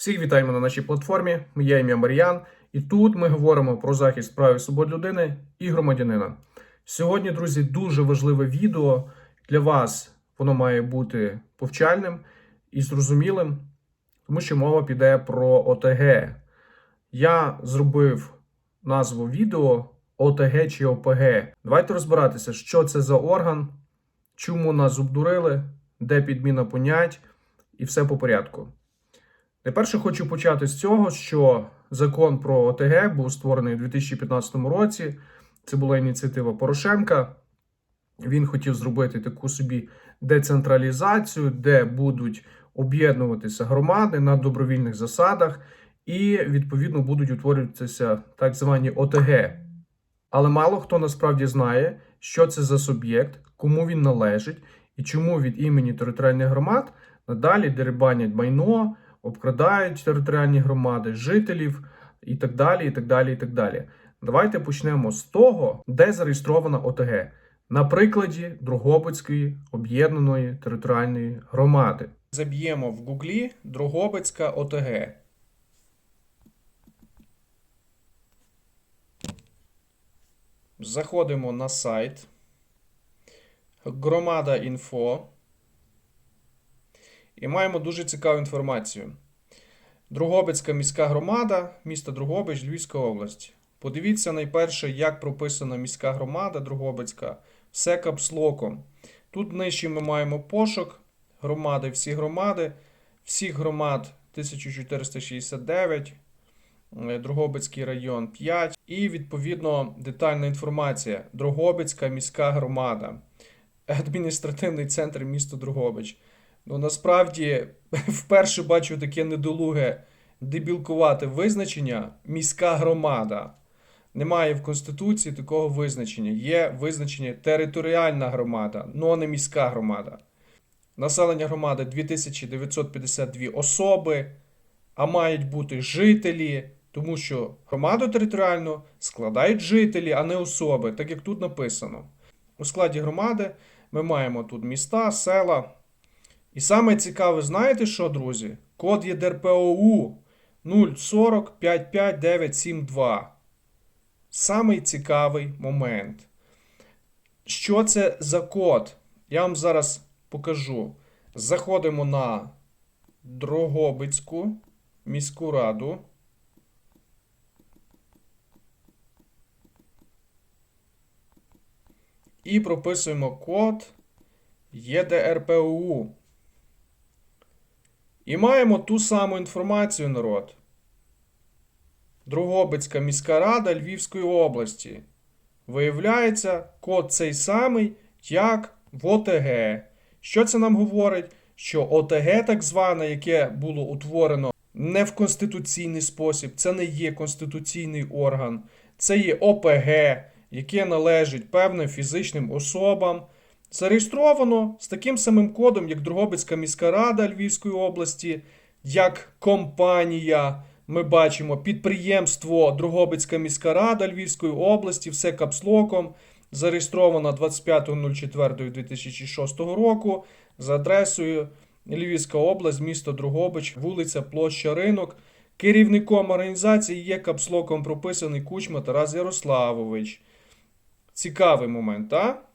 Всіх вітаємо на нашій платформі. Я ім'я Мар'ян, і тут ми говоримо про захист прав і свобод людини і громадянина. Сьогодні, друзі, дуже важливе відео для вас. Воно має бути повчальним і зрозумілим, тому що мова піде про ОТГ. Я зробив назву відео ОТГ чи ОПГ. Давайте розбиратися, що це за орган, чому нас обдурили, де підміна понять, і все по порядку. Найперше хочу почати з цього, що закон про ОТГ був створений у 2015 році. Це була ініціатива Порошенка. Він хотів зробити таку собі децентралізацію, де будуть об'єднуватися громади на добровільних засадах, і відповідно будуть утворюватися так звані ОТГ. Але мало хто насправді знає, що це за суб'єкт, кому він належить і чому від імені територіальних громад надалі дерибанять майно, обкрадають територіальні громади, жителів і так далі. і так далі, і так далі. Давайте почнемо з того, де зареєстрована ОТГ. На прикладі Дрогобицької об'єднаної територіальної громади. Заб'ємо в Гуглі Дрогобицька ОТГ. Заходимо на сайт. Громада інфо. І маємо дуже цікаву інформацію. Дрогобицька міська громада, місто Дрогобич, Львівська область. Подивіться найперше, як прописана міська громада Дрогобицька, все капслоком. Тут нижче ми маємо пошук громади, всі громади, всіх громад 1469, е, Дрогобицький район 5 і відповідно детальна інформація. Дрогобицька міська громада, адміністративний центр міста Дрогобич. Ну насправді вперше бачу таке недолуге дебілкувате визначення міська громада. Немає в Конституції такого визначення. Є визначення територіальна громада, але не міська громада. Населення громади 2952 особи, а мають бути жителі, тому що громаду територіальну складають жителі, а не особи, так як тут написано. У складі громади ми маємо тут міста, села. І саме цікаве, знаєте що, друзі? Код є ДРПОУ 0405592. Самий цікавий момент. Що це за код? Я вам зараз покажу. Заходимо на Дрогобицьку міську раду. І прописуємо код ЄДРПУ. І маємо ту саму інформацію, народ. Другобицька міська рада Львівської області. Виявляється, код цей самий, як в ОТГ. Що це нам говорить? Що ОТГ, так зване, яке було утворено не в конституційний спосіб, це не є конституційний орган, це є ОПГ, яке належить певним фізичним особам. Зареєстровано з таким самим кодом, як Другобицька міська рада Львівської області, як компанія. Ми бачимо підприємство Другобицька міська рада Львівської області, все капслоком, зареєстровано 25.04.2006 року за адресою Львівська область, місто Другобич, вулиця Площа Ринок. Керівником організації є капслоком прописаний Кучма Тарас Ярославович. Цікавий момент, а?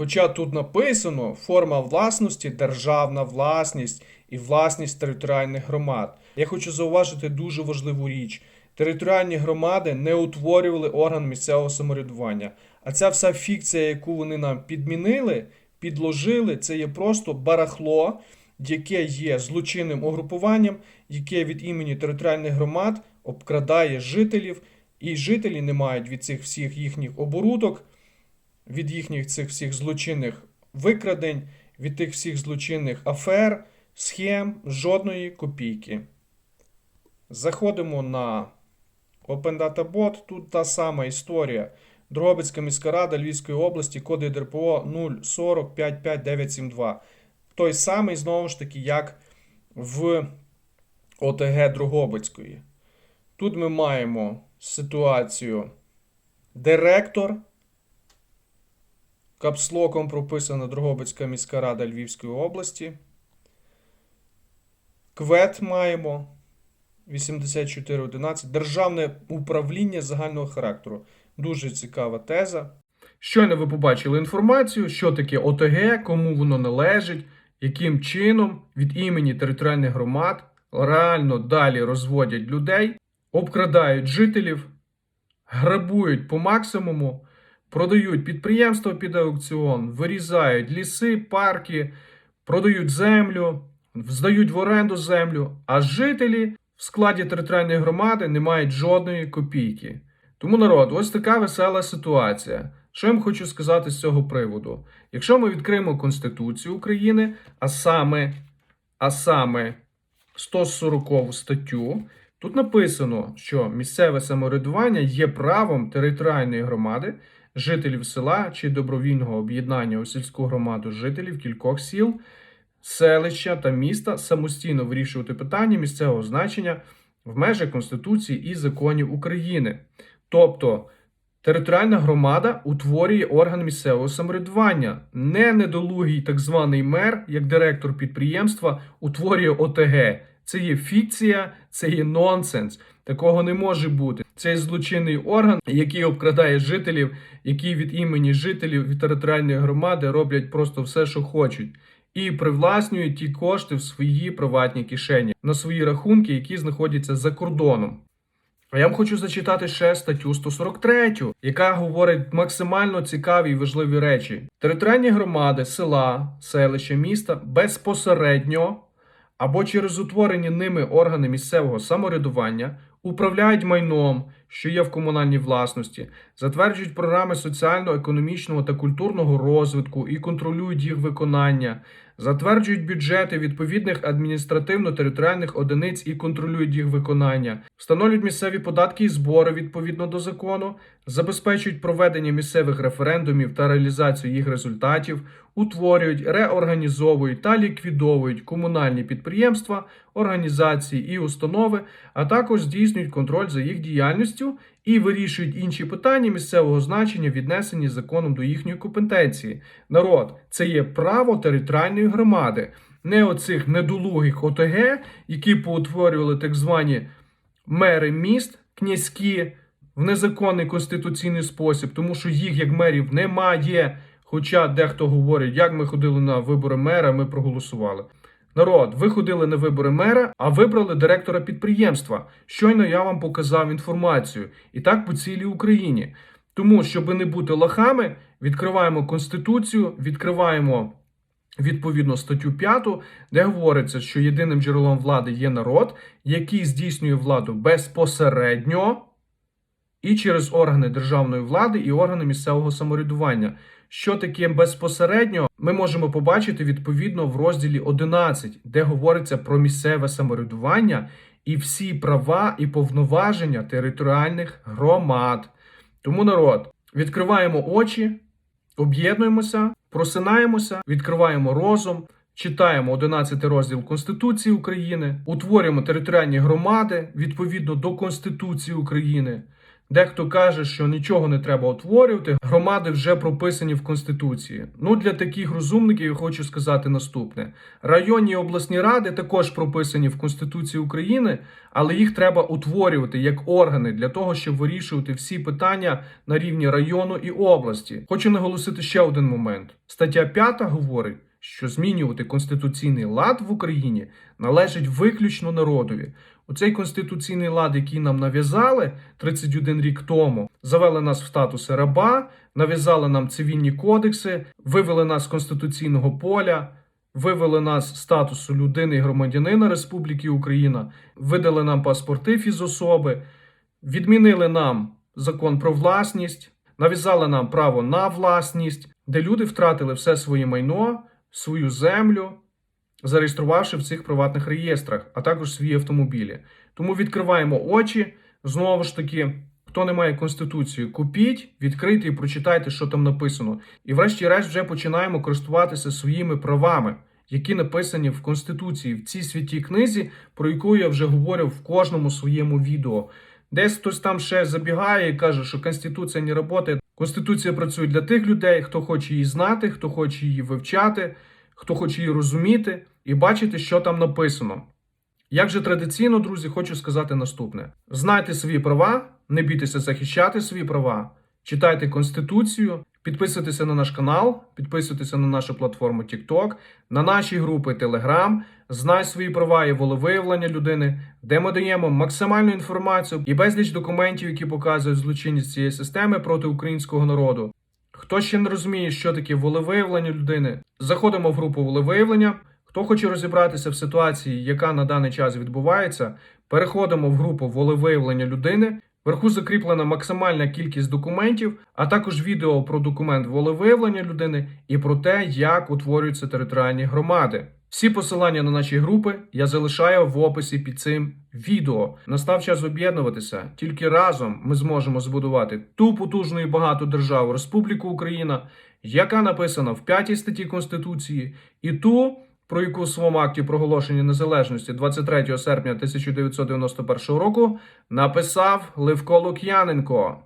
Хоча тут написано форма власності державна власність і власність територіальних громад. Я хочу зауважити дуже важливу річ: територіальні громади не утворювали орган місцевого самоврядування. А ця вся фікція, яку вони нам підмінили, підложили, це є просто барахло, яке є злочинним угрупуванням, яке від імені територіальних громад обкрадає жителів, і жителі не мають від цих всіх їхніх оборудок від їхніх цих всіх злочинних викрадень, від тих всіх злочинних афер, схем, жодної копійки. Заходимо на Open Data Bot. Тут та сама історія. Дрогобицька міська рада Львівської області, коди ДРПО 0405592. Той самий, знову ж таки, як в ОТГ Дрогобицької. Тут ми маємо ситуацію директор. Капслоком прописана Дрогобицька міська рада Львівської області. КВЕТ маємо 8411. Державне управління загального характеру. Дуже цікава теза. Щойно ви побачили інформацію, що таке ОТГ, кому воно належить, яким чином від імені територіальних громад реально далі розводять людей, обкрадають жителів, грабують по максимуму, продають підприємства під аукціон, вирізають ліси, парки, продають землю, здають в оренду землю, а жителі в складі територіальної громади не мають жодної копійки. Тому народ, ось така весела ситуація. Що я вам хочу сказати з цього приводу? Якщо ми відкриємо Конституцію України, а саме, а саме 140 статтю, тут написано, що місцеве самоврядування є правом територіальної громади, жителів села чи добровільного об'єднання у сільську громаду жителів кількох сіл, селища та міста самостійно вирішувати питання місцевого значення в межах Конституції і законів України. Тобто територіальна громада утворює орган місцевого самоврядування, не недолугий так званий мер, як директор підприємства, утворює ОТГ. Це є фікція, це є нонсенс. Такого не може бути. Це є злочинний орган, який обкрадає жителів, які від імені жителів від територіальної громади роблять просто все, що хочуть, і привласнюють ті кошти в свої приватні кишені на свої рахунки, які знаходяться за кордоном. А я вам хочу зачитати ще статтю 143, яка говорить максимально цікаві і важливі речі. Територіальні громади, села, селища, міста безпосередньо або через утворені ними органи місцевого самоврядування управляють майном, що є в комунальній власності, затверджують програми соціально-економічного та культурного розвитку і контролюють їх виконання, затверджують бюджети відповідних адміністративно-територіальних одиниць і контролюють їх виконання, встановлюють місцеві податки і збори відповідно до закону, забезпечують проведення місцевих референдумів та реалізацію їх результатів, утворюють, реорганізовують та ліквідовують комунальні підприємства, організації і установи, а також здійснюють контроль за їх діяльністю і вирішують інші питання місцевого значення, віднесені законом до їхньої компетенції. Народ, це є право територіальної громади, не оцих недолугих ОТГ, які поутворювали так звані мери міст, князькі в незаконний конституційний спосіб, тому що їх як мерів немає. Хоча дехто говорить, як ми ходили на вибори мера, ми проголосували. Народ, ви ходили на вибори мера, а вибрали директора підприємства. Щойно я вам показав інформацію. І так по цілій Україні. Тому, щоб не бути лохами, відкриваємо Конституцію, відкриваємо відповідно статтю 5, де говориться, що єдиним джерелом влади є народ, який здійснює владу безпосередньо і через органи державної влади і органи місцевого самоврядування. Що таке безпосередньо, ми можемо побачити відповідно в розділі 11, де говориться про місцеве самоврядування і всі права і повноваження територіальних громад. Тому народ, відкриваємо очі, об'єднуємося, просинаємося, відкриваємо розум. Читаємо 11 розділ Конституції України, утворюємо територіальні громади відповідно до Конституції України. Дехто каже, що нічого не треба утворювати, громади вже прописані в Конституції. Ну для таких розумників я хочу сказати наступне: районні і обласні ради також прописані в Конституції України, але їх треба утворювати як органи для того, щоб вирішувати всі питання на рівні району і області. Хочу наголосити ще один момент: стаття 5 говорить. Що змінювати конституційний лад в Україні належить виключно народові. Оцей конституційний лад, який нам нав'язали 31 рік тому, завели нас в статуси раба, нав'язали нам цивільні кодекси, вивели нас з конституційного поля, вивели нас з статусу людини і громадянина Республіки Україна, видали нам паспорти фізособи, відмінили нам закон про власність, нав'язали нам право на власність, де люди втратили все своє майно, свою землю зареєструвавши в цих приватних реєстрах, а також свої автомобілі. Тому відкриваємо очі. Знову ж таки, хто не має конституцію, купіть, відкрийте і прочитайте, що там написано. І, врешті-решт, вже починаємо користуватися своїми правами, які написані в Конституції, в цій святій книзі, про яку я вже говорив в кожному своєму відео. Десь хтось там ще забігає і каже, що Конституція не працює. Конституція працює для тих людей, хто хоче її знати, хто хоче її вивчати, хто хоче її розуміти і бачити, що там написано. Як же традиційно, друзі, хочу сказати наступне: знайте свої права, не бійтеся захищати свої права, читайте Конституцію, підписуйтеся на наш канал, підписуйтеся на нашу платформу TikTok, на наші групи Telegram, знай свої права і волевиявлення людини, де ми даємо максимальну інформацію і безліч документів, які показують злочинність цієї системи проти українського народу. Хто ще не розуміє, що таке волевиявлення людини, заходимо в групу волевиявлення. Хто хоче розібратися в ситуації, яка на даний час відбувається, переходимо в групу волевиявлення людини. Вверху закріплена максимальна кількість документів, а також відео про документ волевиявлення людини і про те, як утворюються територіальні громади. Всі посилання на наші групи я залишаю в описі під цим відео. Настав час об'єднуватися. Тільки разом ми зможемо збудувати ту потужну і багату державу Республіку Україна, яка написана в 5 статті Конституції, і ту, про яку в своєму акті проголошення незалежності 23 серпня 1991 року написав Левко Лук'яненко.